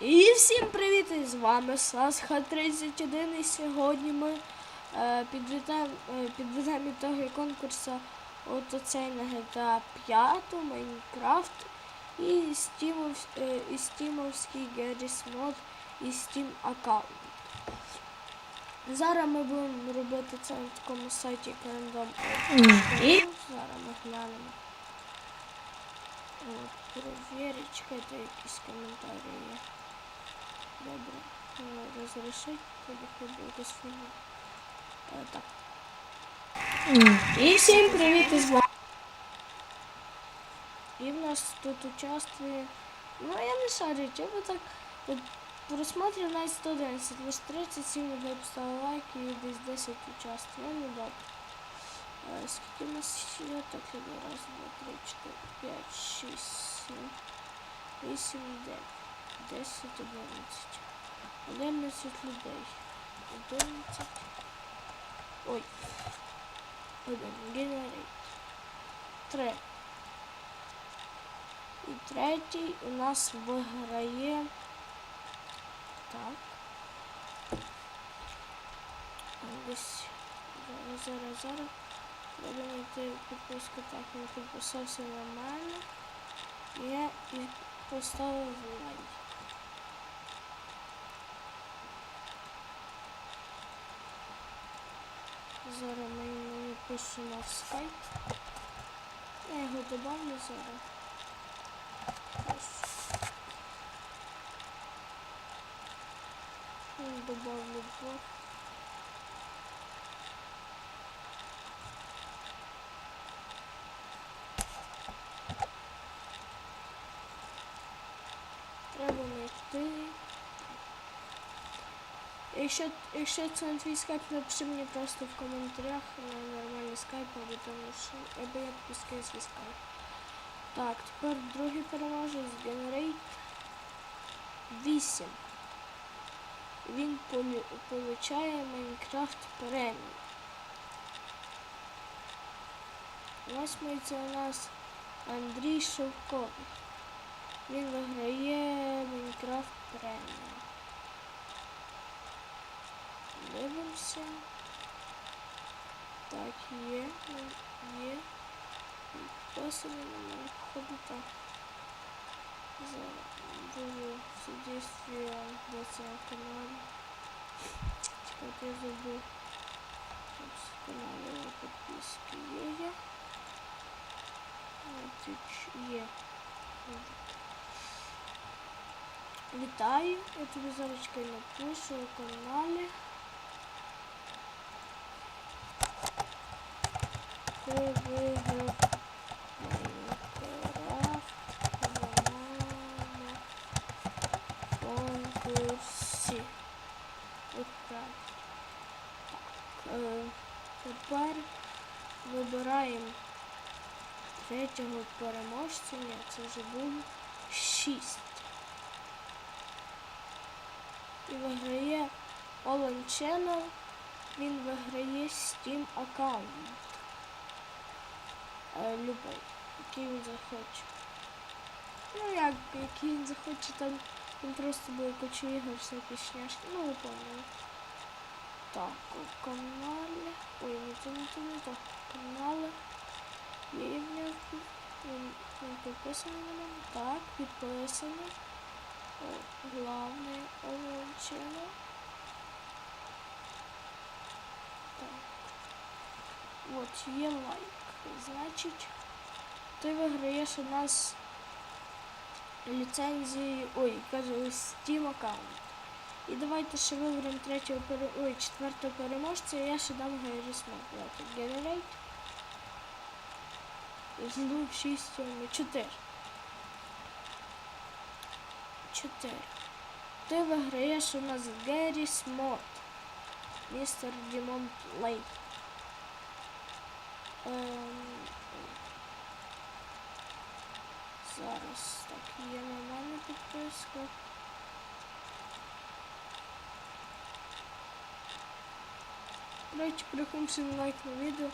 І всім привіт! І з вами Сасха 31 і сьогодні ми е, підведемо е, підведемо ітоги конкурсу от оцей на GTA 5, Майнкрафт і Стімов, е, і Стімовський Garry's Mod і Steam аккаунт. Зараз ми будемо робити це на такому сайті. І зараз ми глянемо. От, Перевірить, чекайте, якісь коментарі є. Добре. Е, Розрішить, тоді буде якось фільм. Е, Так. І всім привіт із вами. І в нас тут участвує. Ну, я не шарю, я би так. От, просмотрів навіть 111, лише 37 людей поставили лайк і десь 10 участвує. Ну, добре. Е, Скільки у нас є? Так, іде. раз, два, три, чотири, п'ять, шість, сім, вісім, дев'ять, Десять, одинадцять. Одинадцять людей. Одинадцять. Ой. Один. Генерейт. Три. І третій у нас виграє. Так. Десь. Зараз, зараз, зараз. Треба знайти підписку так, він підписався на мене. Я і поставив лайк. Зараз ми йому пишемо в скайп. Я його добавлю зараз. Ось. Добавлю двох. Треба знайти. Якщо, якщо це скайп, напиши мені просто в коментарях на нормальний скайп, або тому що або я підпискаю свій скайп. Так, тепер другий переможець Generate 8. Він получає Майнкрафт премію. Восьмий це у нас Андрій Шовковий. Він виграє Майнкрафт премію. Дивимося. Так, є, є. Підписаний на мене, походу так. Зараз буду содействие до цього каналу. Чекайте, я забув. Ось канал підписки є є. Вітаю, я тобі зараз напишу у каналі. Ти виграв Майнкрафт на конкурсі. От так. Так. Е, тепер вибираємо третього переможця. Це вже було шість. І виграє Olan Channel. Він виграє Steam аккаунт. Любий, який він захоче. Ну як, який він захоче, там він просто буде ігор, всякі шняшки. Ну, ви поняли. Так, у каналі. Ой, не то, не то, не то. Канали. Є. Він, він підписаний на мене. Так, підписаний. Главний Олончина. Так. От, є лайк. Значить, ти виграєш у нас ліцензії. Ой, кажу, Steam аккаунт. І давайте ще виберемо третього. Ой, четвертого переможця, і я ще дам Гайрісмат. Давайте Generate. З 2, 6, 7, 4. 4. Ти виграєш у нас Гарріс Мод. Містер Дімон Лейк. Зараз так є на мене підписка. Коротше, прикумся на лайк на відео.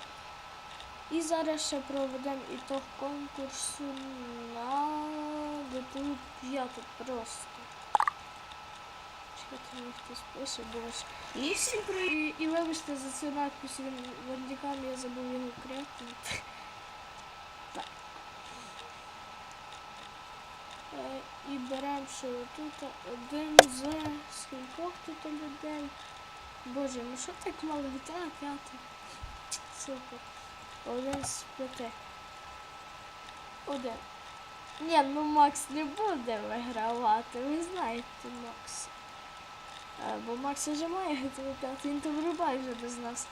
І зараз ще проведемо ітог конкурсу на ГТУ 5 просто. Боже. І всім при... І вибачте за цю надпись він вандікам, я забув його крякнути. Так. Е, і беремо ще тут один з скількох тут людей. Боже, ну що так мало людей, п'ятий. Супер. Один з п'яти. Один. Ні, ну Макс не буде вигравати, ви знаєте Макс. Е, Бо Макс вже має готовий п'ятий, він то вирубає вже без нас.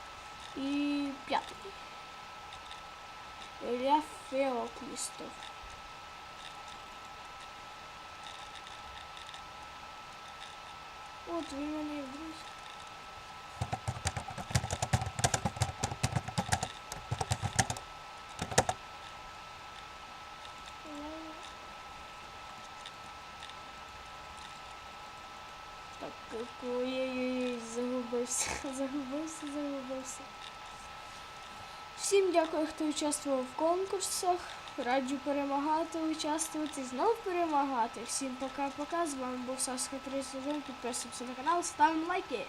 І п'ятий. Ілля Феоклістов. От він мене і в ой-ой-ой, загубився, загубився, загубився. Всім дякую, хто участвував в конкурсах. Раджу перемагати, участвувати, знов перемагати. Всім пока-пока. З вами був Саска 31. Підписуємося на канал, ставимо лайки.